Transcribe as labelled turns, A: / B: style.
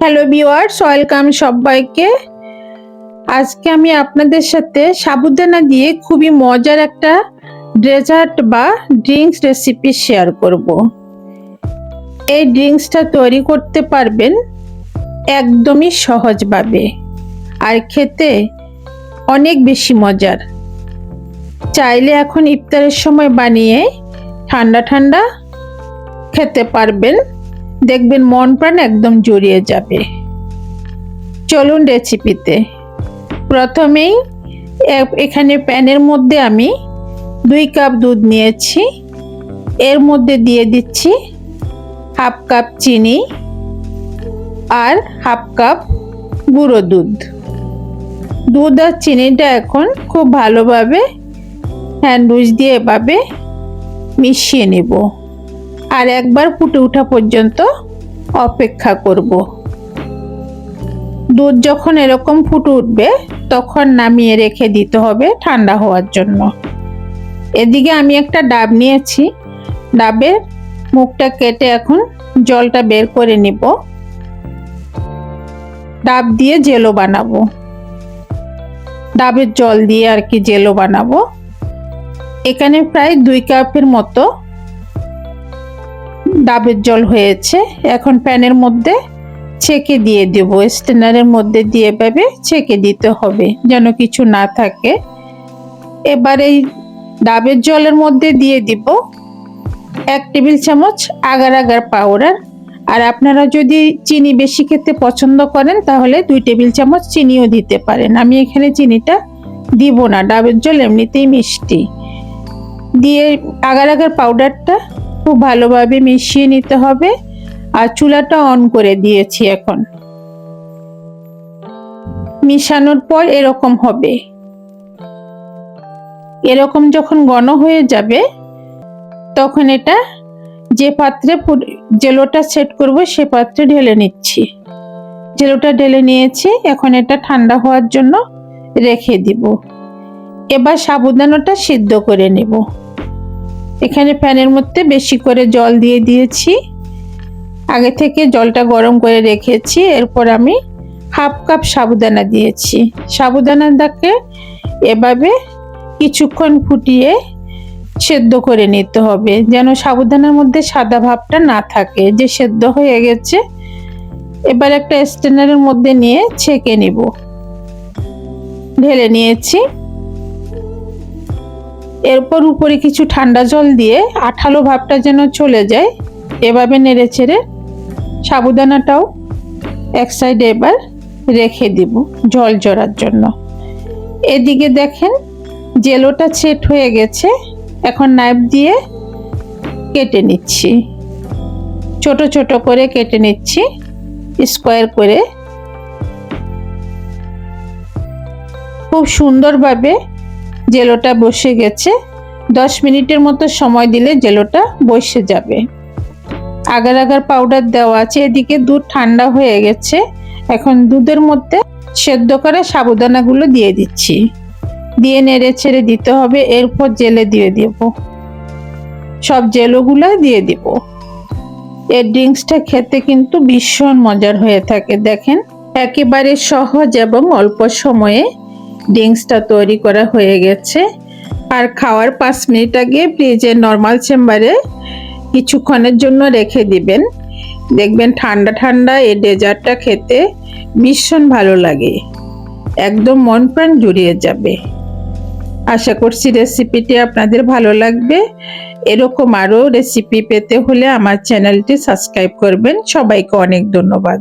A: Hello viewers welcome সবাইকে। আজকে আমি আপনাদের সাথে সাবুদানা দিয়ে খুবই মজার একটা ডেজার্ট বা ড্রিঙ্কস রেসিপি শেয়ার করব। এই ড্রিঙ্কসটা তৈরি করতে পারবেন একদমই সহজভাবে আর খেতে অনেক বেশি মজার। চাইলে এখন ইফতারের সময় বানিয়ে ঠান্ডা ঠান্ডা খেতে পারবেন। দেখবেন মন প্রাণ একদম জড়িয়ে যাবে। চলুন রেসিপিতে প্রথমেই এখানে প্যানের মধ্যে আমি দুই কাপ দুধ নিয়েছি। এর মধ্যে দিয়ে দিচ্ছি হাফ কাপ চিনি আর হাফ কাপ গুঁড়ো দুধ। দুধ আর চিনিটা এখন খুব ভালোভাবে হ্যান্ডউইচ দিয়ে এভাবে মিশিয়ে নেব। আর একবার ফুটে ওঠা পর্যন্ত অপেক্ষা করব। দুধ যখন এরকম ফুটে উঠবে, তখন নামিয়ে রেখে দিতে হবে ঠান্ডা হওয়ার জন্য। এদিকে আমি একটা ডাব নিয়েছি। ডাবের মুখটা কেটে এখন জলটা বের করে নিব। ডাব দিয়ে জেলো বানাবো। ডাবের জল দিয়ে আর কি জেলো বানাবো। এখানে প্রায় দুই কাপের মতো ডাবের জল হয়েছে, এখন প্যানের মধ্যে ছেঁকে দিয়ে দেব। স্টেনারের মধ্যে দিয়ে এভাবে ছেঁকে দিতে হবে যেন কিছু না থাকে। এবার এই ডাবের জলের মধ্যে দিয়ে দিব এক টেবিল চামচ আগার আগার পাউডার। আর আপনারা যদি চিনি বেশি খেতে পছন্দ করেন, তাহলে দুই টেবিল চামচ চিনিও দিতে পারেন। আমি এখানে চিনিটা দিব না, ডাবের জল এমনিতেই মিষ্টি। দিয়ে আগার আগার পাউডারটা খুব ভালোভাবে মিশিয়ে নিতে হবে আর চুলাটা অন করে দিয়েছি এখন। মিশানোর পর এরকম হবে। এরকম যখন ঘন হয়ে যাবে, তখন এটা যে পাত্রে জেলোটা সেট করব সে পাত্রে ঢেলে নিচ্ছি। জেলোটা ঢেলে নিয়েছি, এখন এটা ঠান্ডা হওয়ার জন্য রেখে দিব। এবার সাবুদানাটা সিদ্ধ করে নেব। এখানে প্যানের মধ্যে বেশি করে জল দিয়ে দিয়েছি। আগে থেকে জলটা গরম করে রেখেছি, এরপর আমি হাফ কাপ সাবুদানা দিয়েছি। সাবুদানাটাকে এভাবে কিছুক্ষণ ফুটিয়ে সেদ্ধ করে নিতে হবে, যেন সাবুদানার মধ্যে সাদা ভাবটা না থাকে। যে সেদ্ধ হয়ে গেছে, এবার একটা স্টেনারের মধ্যে নিয়ে ছেঁকে নিব। ঢেলে নিয়েছি। এরপর উপরে কিছু ঠান্ডা জল দিয়ে আঠালো ভাবটা যেন চলে যায়, এভাবে নেড়ে ছেড়ে সাবুদানাটাও এক সাইডে এবার রেখে দিব জল জড়ার জন্য। এদিকে দেখেন জেলোটা সেট হয়ে গেছে, এখন নাইফ দিয়ে কেটে নিচ্ছি। ছোট ছোট করে কেটে নিচ্ছি স্কোয়ার করে। খুব সুন্দরভাবে জেলোটা বসে গেছে। দশ মিনিটের মতো সময় দিলে জেলোটা বসে যাবে। আগার আগার পাউডার দেওয়া আছে, এদিকে দুধ ঠান্ডা হয়ে গেছে। এখন দুধের মধ্যে সেদ্ধ করা সাবুদানাগুলো দিয়ে দিচ্ছি। দিয়ে নেড়ে ছেড়ে দিতে হবে, এরপর জেলে দিয়ে দেব। সব জেলোগুলো দিয়ে দিব। এর ড্রিঙ্কসটা খেতে কিন্তু ভীষণ মজার হয়ে থাকে, দেখেন। একেবারে সহজ এবং অল্প সময়ে ড্রিঙ্কসটা তৈরি করা হয়ে গেছে। আর খাওয়ার পাঁচ মিনিট আগে ফ্রিজের নর্মাল চেম্বারে কিছুক্ষণের জন্য রেখে দিবেন। দেখবেন ঠান্ডা ঠান্ডা এই ডেজার্টটা খেতে ভীষণ ভালো লাগে। একদম মন প্রাণ জুড়িয়ে যাবে। আশা করছি রেসিপিটি আপনাদের ভালো লাগবে। এরকম আরও রেসিপি পেতে হলে আমার চ্যানেলটি সাবস্ক্রাইব করবেন। সবাইকে অনেক ধন্যবাদ।